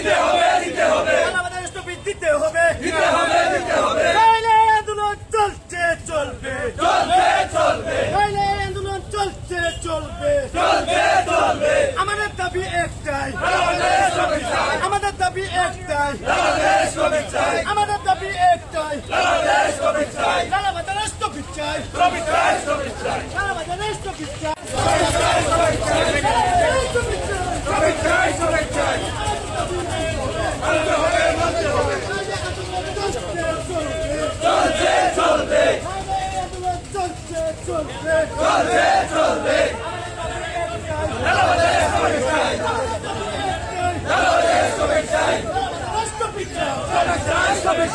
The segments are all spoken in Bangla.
দিতে হবে দিতে হবে।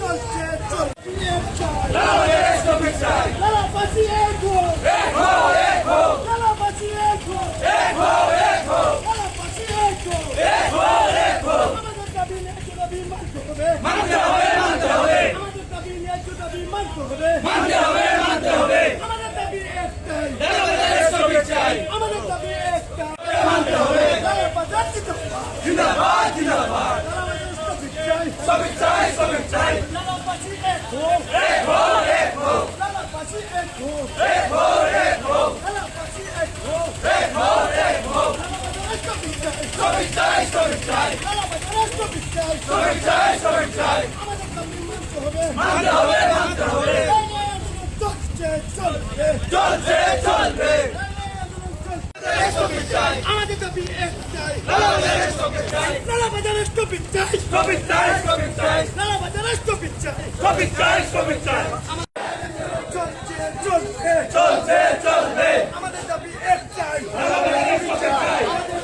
চলছে চলছে লালা পাশি এক লালা পাশি এক লালা পাশি এক আমাদের দাবি ন্যায্য দাবি মানতে হবে আমাদের দাবি ন্যায্য দাবি মানতে হবে আমাদের দাবি একটাই আমাদের দাবি একটাই লালা বাজার জিন্দাবাদ লালা বাজার স্থগিত চাই লালা পাশি এক লালা পাশি এক লালা পাশি এক লালা চাই লালা বাজার স্থগিত চাই আমাদের দাবি মানতে হবে। চলছে চলবে। আমাদের দাবি একটাই। লালা চাই। লালা চাই চলবে আমাদের দাবি একটাই আমাদের দাবি একটাই আমাদের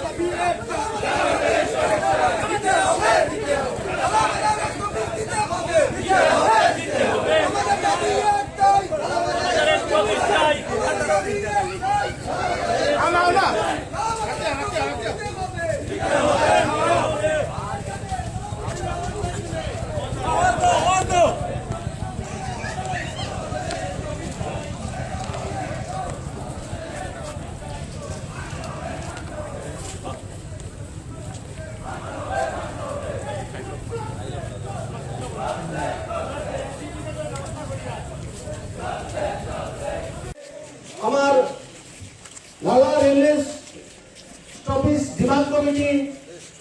দাবি একটাই আমার লালা রেলওয়ে স্টপেজ ডিমান্ড কমিটি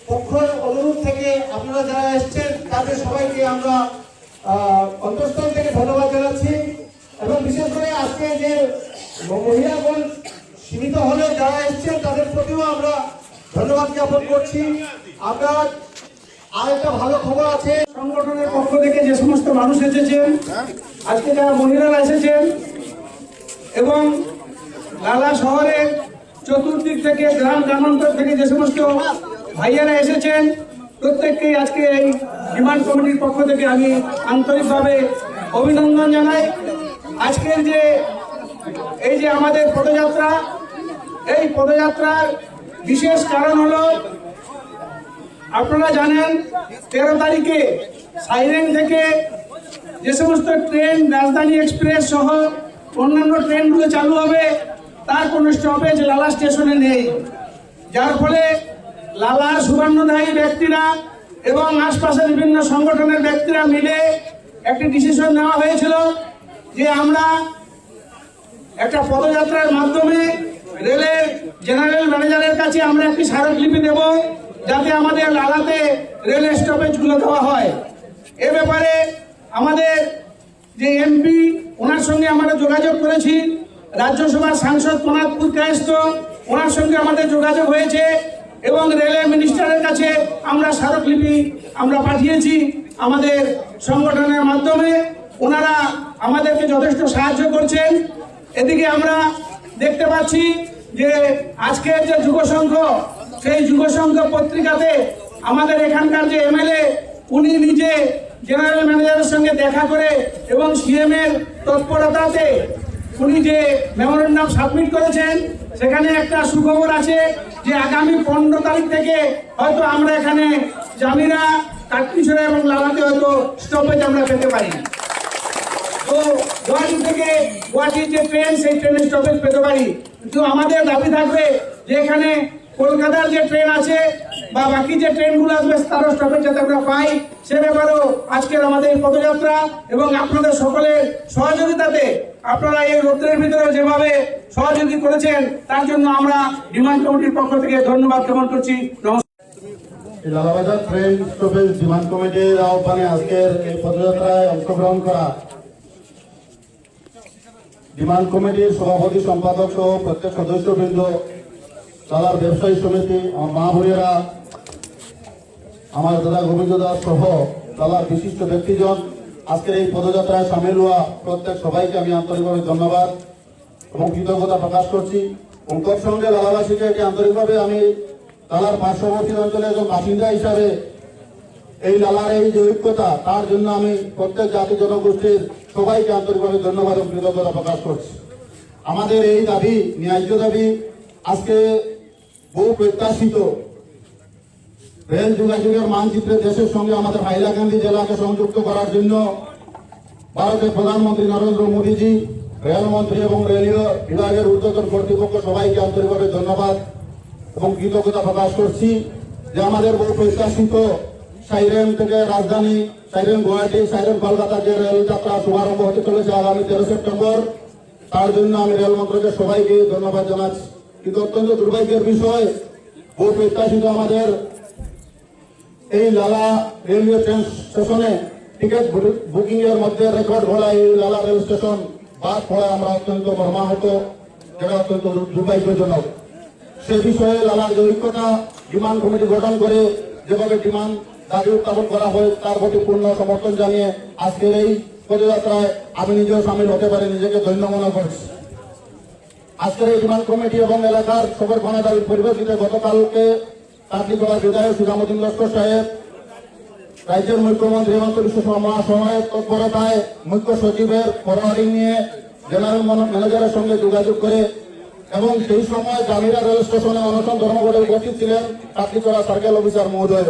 পক্ষ অনুরোধ থেকে আপনারা যারা এসছেন তাদের সবাইকে আমরা আহ, অন্তঃস্থল থেকে ধন্যবাদ জানাচ্ছি এবং বিশেষ করে আজকে যে মহিলাগণ সীমিত হলে যারা এসছেন তাদের প্রতিও আমরা ধন্যবাদ জ্ঞাপন করছি। আমরা আর একটা ভালো খবর আছে। সংগঠনের পক্ষ থেকে যে সমস্ত মানুষ এসেছেন, আজকে যারা মহিলারা এসেছেন এবং লালা শহরের চতুর্দিক থেকে, গ্রাম গ্রামান্তর থেকে যে সমস্ত ভাইয়ারা এসেছেন, প্রত্যেককেই আজকে এই ডিমান্ড কমিটির পক্ষ থেকে আমি আন্তরিকভাবে অভিনন্দন জানাই। আজকের যে, এই যে আমাদের পদযাত্রা, এই পদযাত্রার বিশেষ কারণ হলো আপনারা জানেন, তেরো তারিখে সাইরেন থেকে যে সমস্ত ট্রেন রাজধানী এক্সপ্রেস সহ অন্যান্য ট্রেনগুলো চালু হবে, তার কোনো স্টপেজ লালা স্টেশনে নেই। যার ফলে লালা সুবর্ণদায়ী ব্যক্তিরা এবং আশপাশের বিভিন্ন সংগঠনের ব্যক্তিরা মিলে একটি ডিসিশন নেওয়া হয়েছিল যে আমরা একটা পদযাত্রার মাধ্যমে রেলের জেনারেল ম্যানেজারের কাছে আমরা একটি স্মারকলিপি দেব। যাতে আমাদের লালাতে রেলের স্টপেজগুলো দেওয়া হয়। এ ব্যাপারে আমাদের যে এমপি ওনার সঙ্গে আমরা যোগাযোগ করেছি। রাজ্যসভার সাংসদ প্রণাদপুর কায়স্ত ওনার সঙ্গে আমাদের যোগাযোগ হয়েছে এবং রেলওয়ে মিনিস্টারের কাছে আমরা স্মারকলিপি আমরা পাঠিয়েছি আমাদের সংগঠনের মাধ্যমে। ওনারা আমাদেরকে যথেষ্ট সাহায্য করছেন। এদিকে আমরা দেখতে পাচ্ছি যে আজকের যে যুব সংঘ সেই যুব সংঘ পত্রিকাতে আমাদের এখানকার যে এমএলএ, উনি নিজে জেনারেল ম্যানেজারের সঙ্গে দেখা করে এবং সিএম এর তৎপরতাতে উনি যে মেমোরেন্ডাম সাবমিট করেছেন, সেখানে একটা সুখবর আছে যে আগামী পনেরো তারিখ থেকে হয়তো আমরা এখানে জামিরা কাটপিছড়া এবং লালাতে হয়তো স্টপেজ আমরা পেতে পারি। তো গুয়াহাটি থেকে গুয়াহাটির যে ট্রেন সেই ট্রেনের স্টপেজ পেতে পারি। কিন্তু আমাদের দাবি থাকবে যে এখানে কলকাতার যে ট্রেন আছে বা বাকি যে ট্রেনগুলো আসবে তারও স্টপেজ যাতে আমরা পাই, সে ব্যাপারেও আজকের আমাদের পদযাত্রা এবং আপনাদের সকলের সহযোগিতাতে আপনারা এই রোদ্রের ভিতরে যেভাবে সহযোগী করেছেন, তার জন্য আমরা ডিমান্ড কমিটির পক্ষ থেকে ধন্যবাদ জ্ঞাপন করছি। নমস্কার। ট্রেন স্টপেজ ডিমান্ড কমিটির আহ্বানে আজকের এই পদযাত্রায় অংশগ্রহণ করা ডিমান্ড কমিটির সভাপতি, সম্পাদক সহ প্রত্যেক সদস্যবৃন্দ লালার ব্যবসায়ী সমিতি, আমার মা বোনেরা, আমার দাদা গোবিন্দ দাস সহ লালার বিশিষ্ট ব্যক্তিজন, আজকের এই পদযাত্রায় সামিল হওয়া প্রত্যেক সবাইকে আমি আন্তরিকভাবে ধন্যবাদ এবং কৃতজ্ঞতা প্রকাশ করছি। এবং সঙ্গে লালাবাসীকে এটি আন্তরিকভাবে আমি লালার পার্শ্ববর্তী অঞ্চলে একজন বাসিন্দা হিসাবে এই লালার এই যে ঐক্যতা, তার জন্য আমি প্রত্যেক জাতি জনগোষ্ঠীর সবাইকে আন্তরিকভাবে ধন্যবাদ এবং কৃতজ্ঞতা প্রকাশ করছি। আমাদের এই দাবি, ন্যায্য দাবি, আজকে বহু প্রত্যাশিত রেল যোগাযোগের মানচিত্রে দেশের সঙ্গে আমাদের হাইলাকান্দি জেলাকে সংযুক্ত করার জন্য ভারতের প্রধানমন্ত্রী নরেন্দ্র মোদীজি, রেলমন্ত্রী এবং রেলীয় বিভাগের ঊর্ধ্বতন কর্তৃপক্ষ সবাইকে আন্তরিকভাবে ধন্যবাদ এবং কৃতজ্ঞতা প্রকাশ করছি যে আমাদের বহু প্রত্যাশিত সাইরেন থেকে রাজধানী, সাইরেন গুয়াহাটি, সাইরেন কলকাতা যে রেল যাত্রা শুভারম্ভ হতে চলেছে আগামী তেরো সেপ্টেম্বর, তার জন্য আমি রেল মন্ত্রকের সবাইকে ধন্যবাদ জানাচ্ছি। কিন্তু অত্যন্ত দুর্ভাগ্যের বিষয় বহু প্রত্যাশিত আমাদের এই লালা রেলওয়ে ট্রেন স্টেশনে টিকিট বুকিং এর মধ্যে রেকর্ড করা এই লালা রেল স্টেশন বাদ পড়ায় আমরা অত্যন্ত মর্মাহত, যেটা অত্যন্ত দুর্ভাগ্যজনক। সে বিষয়ে লালার যে ঐক্যতা, ডিমান্ড কমিটি গঠন করে যেভাবে ডিমান্ড দাবি উত্থাপন করা হয়, তার প্রতি পূর্ণ সমর্থন জানিয়ে আজকের এই পদযাত্রায় আমি নিজেও সামিল হতে পারি, নিজেকে ধন্য মনে করছি। আজকের এই ডিমান্ড কমিটি এবং এলাকার সবার ঘনা দাবির পরিপ্রেক্ষিতে গতকালকে কাটলিগড়া বিধায়ক সুজামুদ্দিন লস্কর সাহেব, রাজ্যের মুখ্যমন্ত্রী হেমন্ত বিশ্ব শর্মা সহায়ক তৎপরতায় মুখ্য সচিবের ফরওয়ার্ডিং নিয়ে জেনারেল ম্যানেজারের সঙ্গে যোগাযোগ করে এবং সেই সময় জামিরা রেল স্টেশনে অনশন ধর্মঘটে উপস্থিত ছিলেন কাটলিগড়া সার্কেল অফিসার মহোদয়।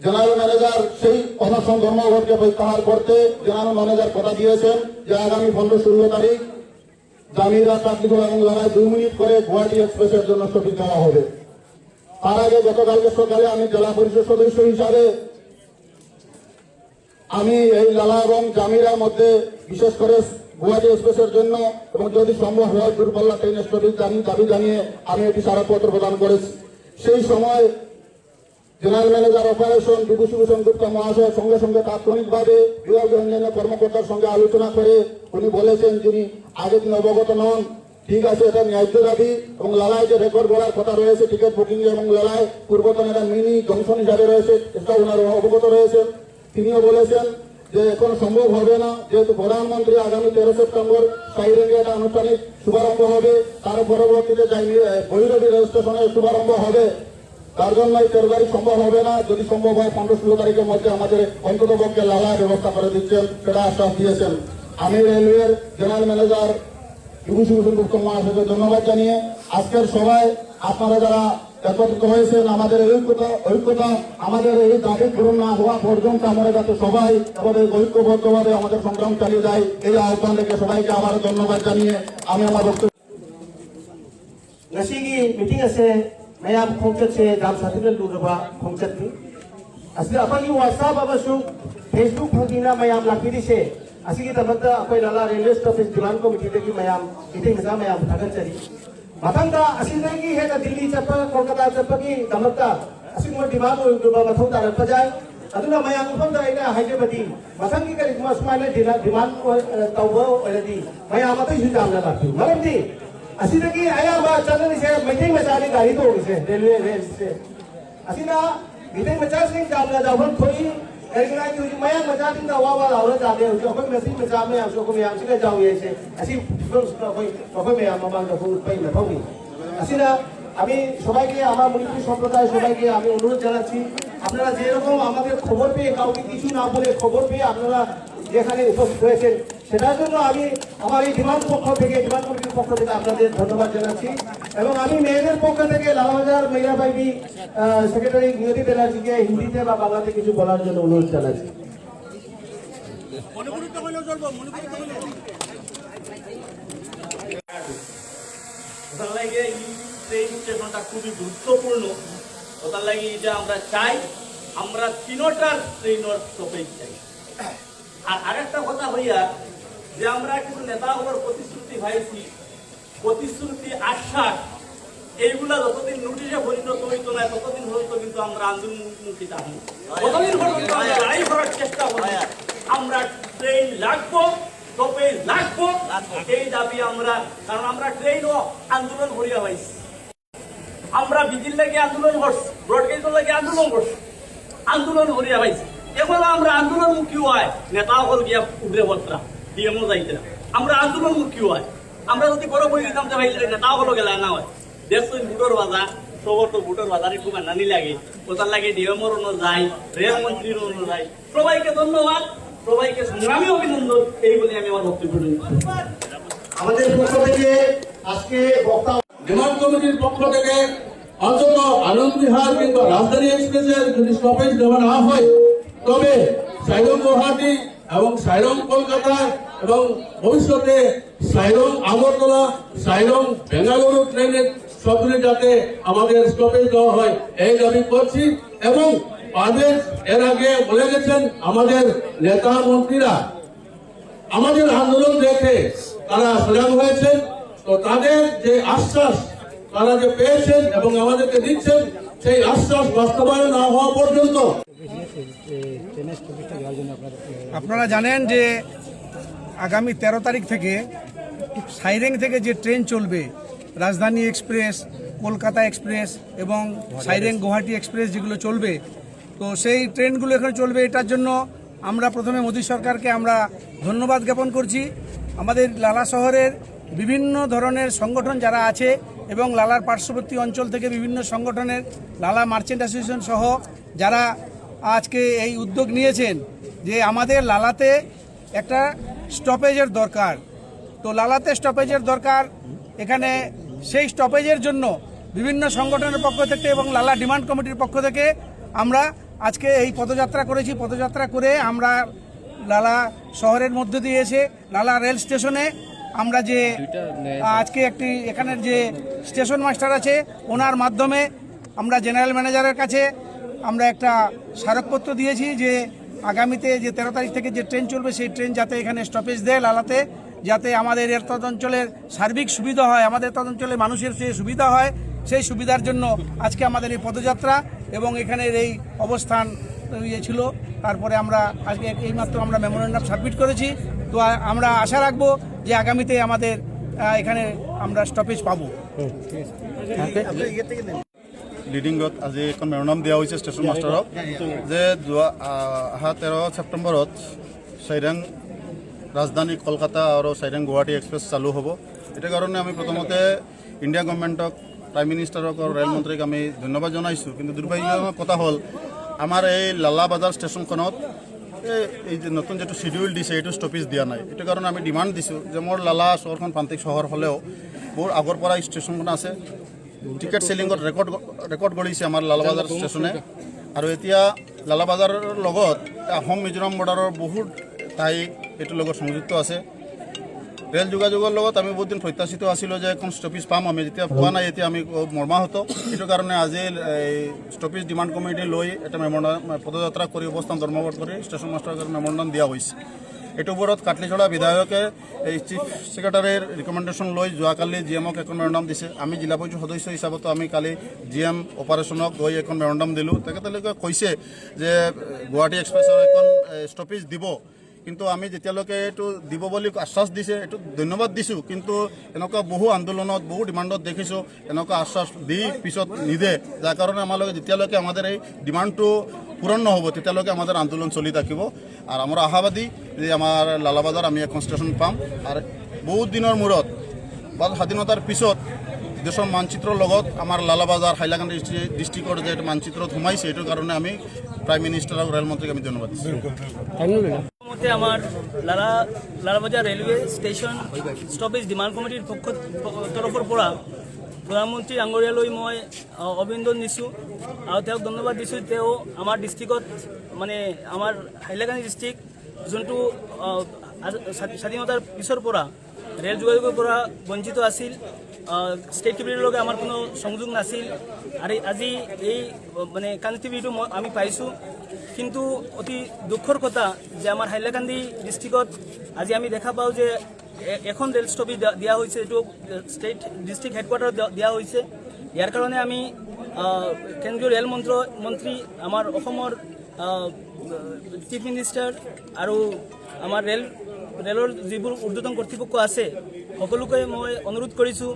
জেনারেল ম্যানেজার সেই অনশন ধর্মঘটকে প্রত্যাহার করতে জেনারেল ম্যানেজার কথা দিয়েছেন যে আগামী পনেরো ষোলো তারিখ জামিরা কাটলিগড় এবং লড়াই দুই মিনিট করে গুয়াহাটি এক্সপ্রেসের জন্য ছবি দেওয়া হবে। তার আগে গতকালকে সকালে আমি জেলা পরিষদ সদস্য হিসাবে আমি এই লালা এবং জামিরার মধ্যে বিশেষ করে গুয়াহাটি এক্সপ্রেসের জন্য এবং যদি সম্ভব হয় দূরপাল্লা ট্রেন স্টপেজ দাবি জানিয়ে আমি একটি স্মারকপত্র প্রদান করেছি। সেই সময় general manager operation Bibhutibhushan Gupta মহাশয় সঙ্গে সঙ্গে তাৎক্ষণিকভাবে বিভাগীয় অন্যান্য কর্মকর্তার সঙ্গে আলোচনা করে উনি বলেছেন যিনি আগে তিনি অবগত নন, ঠিক আছে, এটা ন্যায্য দাবি এবং লালায় যে রেকর্ড করার কথা রয়েছে টিকিট বুকিং এবং লালায় পূর্বতন এটা মিনি জংশন হিসাবে রয়েছে এটা ওনার অবগত রয়েছেন তিনিও বলেছেন যে এখন সম্ভব হবে না, যেহেতু প্রধানমন্ত্রী আগামী তেরো সেপ্টেম্বর সাইরেঙ্গে একটা আনুষ্ঠানিক শুভারম্ভ হবে, তার পরবর্তীতে বৈরবী রেল স্টেশনের শুভারম্ভ হবে। তার জন্য এই সম্ভব হবে না। যদি সম্ভব হয়, পনেরো ষোলো তারিখের মধ্যে আমাদের অন্তত পক্ষে লালা ব্যবস্থা করে দিচ্ছেন, সেটা আশ্বাস দিয়েছেন। আমি রেলওয়ের জেনারেল ম্যানেজার বিভূষিভূষণ গুপ্ত মহাশয়কে ধন্যবাদ জানিয়ে আজকের সভায় আপনারা যারা একত্রিত হয়েছেন, আমাদের ঐক্যতা ঐক্যতা আমাদের এই দাবি পূরণ না হওয়া পর্যন্ত আমরা যাতে সবাই আমাদের ঐক্যবদ্ধভাবে আমাদের সংগ্রাম চালিয়ে যায় এই আহ্বান রেখে সবাইকে আবার ধন্যবাদ জানিয়ে আমি আমার বক্তব্য মিটিং আছে। मैं आप खोंचत से दाम साथी लूरबा खोंचत थी असल वाट्सअप फेसबुक फंगीना मैं लाखी से। असीगीदमत अपने Lala railway stoppage demand committee मैं इतने मज़ा मैं थागचरी मतंगी ना दिल्ली चप कोलकाता चपगीदमत डिमांड मौ तारप जाए मैं मफम हाइबदी मतंगी कहीं सुमाय डिमांड तब मैं मतई लाखी मरमदी ꯑꯁꯤꯗꯒꯤ ꯑꯌꯥꯝꯕ ꯆꯠꯅꯔꯤꯁꯦ ꯃꯩꯇꯩ ꯃꯆꯥꯅꯤ ꯒꯥꯔꯤ ꯇꯣꯡꯉꯤꯁꯦ ꯔꯦꯜꯋꯦ ꯔꯦꯜꯁꯦ ꯑꯁꯤꯅ ꯃꯩꯇꯩ ꯃꯆꯥꯁꯤꯡ ꯌꯥꯝꯅ ꯌꯥꯎꯐꯝ ꯊꯣꯛꯏ ꯀꯔꯤꯒꯤꯅꯣ ꯍꯥꯏꯗꯤ ꯃꯌꯥꯡ ꯃꯆꯥꯁꯤꯡꯅ ꯋꯥ ꯋꯥ ꯂꯥꯎꯔ ꯑꯩꯈꯣꯏ ꯃꯩꯇꯩ ꯃꯆꯥ ꯃꯌꯥꯝꯁꯨ ꯑꯩꯈꯣꯏ ꯃꯌꯥꯝꯁꯤꯒ ꯌꯥꯎꯏ ꯑꯁꯤ ꯑꯩꯈꯣꯏ ꯃꯌꯥꯝ ꯃꯃꯥꯡꯗ ꯎꯠꯄꯒꯤ ꯃꯊꯧꯅꯤ আসিনা আমি সবাইকে আমার মণিপুর সম্প্রদায় সবাইকে আমি অনুরোধ জানাচ্ছি আপনারা যেরকম আমাদের খবর পেয়ে কাউকে কিছু না বলে খবর পেয়ে আপনারা যেখানে উপস্থিত হয়েছেন সেটার জন্য আমি আমার এই ডিমান্ড পক্ষ থেকে ডিমান্ড কমিটির পক্ষ থেকে আপনাদের ধন্যবাদ জানাচ্ছি। এবং আমি মেয়েদের পক্ষ থেকে লালবাজার মেয়েরা বাইবি সেক্রেটারি নিয়তি ব্যানার্জিকে হিন্দিতে বা বাংলাতে কিছু বলার জন্য অনুরোধ জানাচ্ছি। ওটার লাগে এই ট্রেন স্টেশনটা খুবই গুরুত্বপূর্ণ। ওটার লাগে এটা আমরা চাই আমরা তিনোটার ট্রেনের স্টপেজ চাই। আর আরেকটা কথা হইয়া যে আমরা কিছু নেতাগুলোর প্রতিশ্রুতি পাইছি প্রতিশ্রুতি, আশ্বাস, এইগুলা যতদিন নোটিশে পরিণত হইতো না ততদিন হয়তো কিন্তু আমরা আন্দোলনমুখী থাকি কতদিন পর্যন্ত করার চেষ্টা করি, আমরা ট্রেন লাগবো তবে লাগবো, এই দাবি আমরা, কারণ আমরা ট্রেনও আন্দোলন করিয়া পাইছি আমরা বিজির লাগে আন্দোলন করছি ব্রডগেজের লাগে আন্দোলন করছি, আন্দোলন করিয়া পাইছি এখন আমরা আন্দোলন মুখী হয়, নেতা হল গিয়া উগরে বত্রা ডিএমও যাইতে না। আমরা আন্দোলন মুখী হয়? আমরা যদি বড় বই দিতাম যে ভাই নেতা হলো গেলা না হয়। দেখছ বুটোর বাজার সবর তো বুটোর বাজারে খুব নানি লাগে। কোথার লাগে ডিএমওর অন্য যায় রেল মন্ত্রীর অন্য যায়। সবাইকে ধন্যবাদ সবাইকে সংগ্রামী অভিনন্দন এই বলে আমি আমার বক্তব্য আমাদের পক্ষ থেকে আজকে বক্তা ডিমান্ড কমিটির পক্ষ থেকে অন্তত আনন্দ বিহার কিংবা রাজধানী এক্সপ্রেসের যদি স্টপেজ দেওয়া না হয় তবে সাইরং গুয়াহাটি এবং সাইরং কলকাতা এবং ভবিষ্যতে সাইরং আগরতলা, সাইরং বেঙ্গালুরু ট্রেনের সবগুলি যাতে আমাদের স্টপেজ দেওয়া হয়, এই দাবি করছি এবং পারভেজ এর আগে বলে গেছেন আমাদের নেতা মন্ত্রীরা। আমাদের আন্দোলন দেখে তারা সজাগ হয়েছেন, তো তাদের যে আশ্বাস তারা যে পেয়েছেন এবং আমাদেরকে দিচ্ছেন, সেই আশ্বাস বাস্তবায়ন না হওয়া পর্যন্ত আপনারা জানেন যে আগামী তেরো তারিখ থেকে সাইরেং থেকে যে ট্রেন চলবে, রাজধানী এক্সপ্রেস, কলকাতা এক্সপ্রেস এবং সাইরেং গুয়াহাটি এক্সপ্রেস যেগুলো চলবে, তো সেই ট্রেনগুলো এখানে চলবে। এটার জন্য আমরা প্রথমে মোদী সরকারকে আমরা ধন্যবাদ জ্ঞাপন করছি। আমাদের লালা শহরের বিভিন্ন ধরনের সংগঠন যারা আছে এবং লালার পার্শ্ববর্তী অঞ্চল থেকে বিভিন্ন সংগঠনের লালা মার্চেন্ট অ্যাসোসিয়েশন সহ যারা আজকে এই উদ্যোগ নিয়েছেন যে আমাদের লালাতে একটা স্টপেজের দরকার। তো লালাতে স্টপেজের দরকার। এখানে সেই স্টপেজের জন্য বিভিন্ন সংগঠনের পক্ষ থেকে এবং লালা ডিমান্ড কমিটির পক্ষ থেকে আমরা আজকে এই পদযাত্রা করেছি। পদযাত্রা করে আমরা লালা শহরের মধ্য দিয়ে এসে লালা রেল স্টেশনে আমরা যে আজকে একটি এখানের যে স্টেশন মাস্টার আছে ওনার মাধ্যমে আমরা জেনারেল ম্যানেজারের কাছে আমরা একটা স্মারকপত্র দিয়েছি যে আগামীতে যে তেরো তারিখ থেকে যে ট্রেন চলবে সেই ট্রেন যাতে এখানে স্টপেজ দেয় লালাতে যাতে আমাদের এর তদঞ্চলের সার্বিক সুবিধা হয় আমাদের তদঞ্চলে মানুষের সে সুবিধা হয় সেই সুবিধার জন্য আজকে আমাদের এই পদযাত্রা এবং এখানের এই অবস্থান ইয়ে ছিল। তারপরে আমরা আজকে এইমাত্র আমরা মেমোরেন্ডাম সাবমিট করেছি। তো আমরা আশা রাখব যে আগামীতে আমাদের এখানে আমরা স্টপেজ পাবো। লিডিংত আজি এখন মেৰনাম দিয়া হৈছে ষ্টেচন মাষ্টাৰক যে যোৱা অহা তেৰ ছেপ্টেম্বৰত চাইৰাং ৰাজধানী কলকাতা আৰু চাইৰাং গুৱাহাটী এক্সপ্ৰেছ চালু হ'ব। সেইটো কাৰণে আমি প্ৰথমতে ইণ্ডিয়া গভৰ্ণমেণ্টক প্ৰাইম মিনিষ্টাৰক আৰু ৰেলমন্ত্ৰীক আমি ধন্যবাদ জনাইছোঁ। কিন্তু দুৰ্ভাগ্যজনক কথা হ'ল, আমাৰ এই লালা বাজাৰ ষ্টেচনখনত এই যে নতুন যিটো চিডিউল দিছে, এইটো ষ্টপেজ দিয়া নাই। এইটো কাৰণে আমি ডিমাণ্ড দিছোঁ যে মোৰ লালা চহৰখন প্ৰান্তিক চহৰ হ'লেও বহুত আগৰ পৰা ষ্টেচনখন আছে। টিকেট চেলিঙত ৰেকৰ্ড ৰেকৰ্ড কৰিছে আমাৰ লালাবাজাৰ ষ্টেচনে আৰু এতিয়া লালাবাজাৰৰ লগত অসম মিজোৰাম বৰ্ডাৰৰ বহুত ঠাই এইটোৰ লগত সংযুক্ত আছে। ৰেল যোগাযোগৰ লগত আমি বহুত দিন প্ৰত্যাশিত আছিলোঁ যে এখন ষ্টপেজ পাম। আমি যেতিয়া পোৱা নাই, এতিয়া আমি মৰ্মাহত। সেইটো কাৰণে আজি এই ষ্টপেজ ডিমাণ্ড কমিটি লৈ এটা মেমৰেণ্ডাম পদযাত্ৰা কৰি অৱস্থান ধৰ্মঘট কৰি ষ্টেচন মাষ্টাৰক মেমৰেণ্ডাম দিয়া হৈছে। এইটোৰ ওপৰত কাটলিছড়া বিধায়কে এই চিফ ছেক্ৰেটাৰীৰ ৰিকমেণ্ডেশ্যন লৈ যোৱাকালি জি এমক এখন মেমৰেণ্ডাম দিছে। আমি জিলা পৰিষদ সদস্য হিচাপতো আমি কালি জি এম অপাৰেশ্যনক গৈ এখন মেমৰেণ্ডাম দিলোঁ। তেখেতলোকে কৈছে যে, গুৱাহাটী এক্সপ্ৰেছৰ এখন ষ্টপেজ দিব। কিন্তু আমি যেতিয়ালৈকে এইটো দিব বুলি আশ্বাস দিছে এইটো ধন্যবাদ দিছোঁ। কিন্তু এনেকুৱা বহু আন্দোলনত, বহু ডিমাণ্ডত দেখিছোঁ, এনেকুৱা আশ্বাস দি পিছত নিদে। যাৰ কাৰণে আমালোকে যেতিয়ালৈকে আমাৰ এই ডিমাণ্ডটো পূৰণ নহ'ব তেতিয়ালৈকে আমাৰ আন্দোলন চলি থাকিব। আৰু আমাৰ আশাবাদী যে আমাৰ লালাবাজাৰ আমি এখন ষ্টেচন পাম। আৰু বহুত দিনৰ মূৰত বা স্বাধীনতাৰ পিছত দেশৰ মানচিত্ৰৰ লগত আমাৰ লালাবাজাৰ হাইলাকান্দি ডিষ্ট্ৰিক্টৰ যে মানচিত্ৰত সোমাইছে এইটোৰ কাৰণে আমি প্ৰাইম মিনিষ্টাৰ আৰু ৰেলমন্ত্ৰীক আমি ধন্যবাদ দিছোঁ। মতে আমার Lala Lalabazar railway station stoppage demand কমিটিৰ পক্ষ তৰফৰ পৰা প্ৰধানমন্ত্ৰী আঙুৰীয়ালৈ মই অভিনন্দন দিছোঁ। আৰু তেওঁক ধন্যবাদ দিছোঁ তেওঁ আমাৰ ডিষ্ট্ৰিক্টত মানে আমাৰ হাইলাকান্দি ডিষ্ট্ৰিক্ট যোনটো স্বাধীনতাৰ পিছৰ পৰা, ৰেল যোগাযোগৰ পৰা বঞ্চিত আছিল ষ্টেট লগত আমাৰ কোনো সংযোগ নাছিল। আৰু, আজি এই মানে কানেক্টিভিটিটো আমি পাইছোঁ। কিন্তু অতি দুখৰ কথা যে আমাৰ হাইলাকান্দি ডিষ্ট্ৰিক্টত আজি আমি দেখা পাওঁ যে এখন দিয়া- দিয়া হৈছে এইটো ষ্টেট ডিষ্ট্ৰিক্ট হেডকোৱাৰ্টাৰত দিয়া- দিয়া হৈছে ইয়াৰ কাৰণে আমি আহ, কেন্দ্ৰীয় ৰেল মন্ত্ৰ মন্ত্ৰী আমাৰ অসমৰ চিফ মিনিষ্টাৰ আৰু আমাৰ ৰেল ৰেলৰ যিবোৰ ঊৰ্ধ্বতন কৰ্তৃপক্ষ আছে সকলোকে মই অনুৰোধ কৰিছোঁ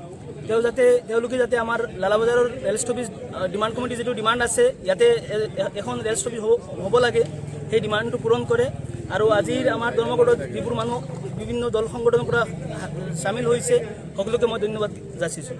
তেওঁ যাতে তেওঁলোকে যাতে আমাৰ লালাবজাৰৰ ৰেল ষ্টপেজ ডিমাণ্ড কমিটিৰ যিটো ডিমাণ্ড আছে ইয়াতে এখন ৰেল ষ্টপেজ হ'ব লাগে সেই ডিমাণ্ডটো পূৰণ কৰে। আৰু আজিৰ আমাৰ ধৰ্মঘটত যিবোৰ মানুহ বিভিন্ন দল সংগঠনৰ পৰা চামিল হৈছে সকলোকে মই ধন্যবাদ যাচিছোঁ